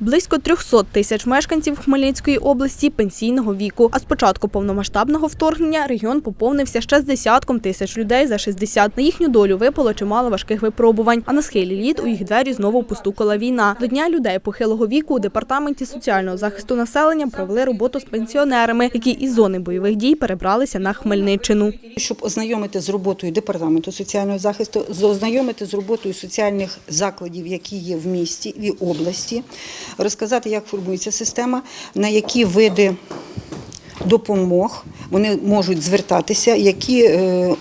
Близько 300 тисяч мешканців Хмельницької області пенсійного віку. А з початку повномасштабного вторгнення регіон поповнився ще з десятком тисяч людей за 60. На їхню долю випало чимало важких випробувань. А на схилі літ у їх двері знову постукала війна. До дня людей похилого віку у департаменті соціального захисту населення провели роботу з пенсіонерами, які із зони бойових дій перебралися на Хмельниччину. Щоб ознайомити з роботою департаменту соціального захисту, ознайомити з роботою соціальних закладів, які є в місті і області, розказати, як формується система, на які види допомог вони можуть звертатися, які е,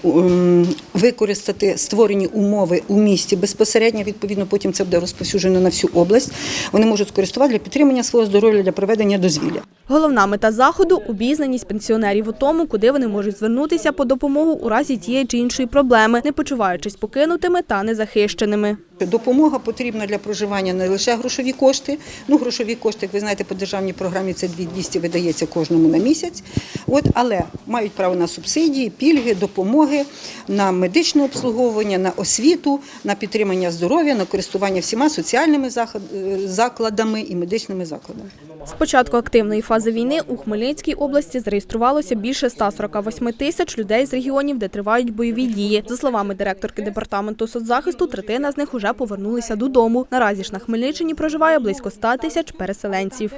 використати створені умови у місті безпосередньо. Відповідно, потім це буде розповсюджено на всю область. Вони можуть скористувати для підтримання свого здоров'я для проведення дозвілля. Головна мета заходу обізнаність пенсіонерів у тому, куди вони можуть звернутися по допомогу у разі тієї чи іншої проблеми, не почуваючись покинутими та незахищеними. Допомога потрібна для проживання не лише грошові кошти. Ну, грошові кошти, як ви знаєте, по державній програмі це 2200 видається кожному на місяць. От, але мають право на субсидії, пільги, допомоги, на медичне обслуговування, на освіту, на підтримання здоров'я, на користування всіма соціальними е, закладами і медичними закладами. З початку активної фази війни у Хмельницькій області зареєструвалося більше 148 тисяч людей з регіонів, де тривають бойові дії. За словами директорки департаменту соцзахисту, третина з них уже повернулися додому. Наразі ж на Хмельниччині проживає близько 100 тисяч переселенців.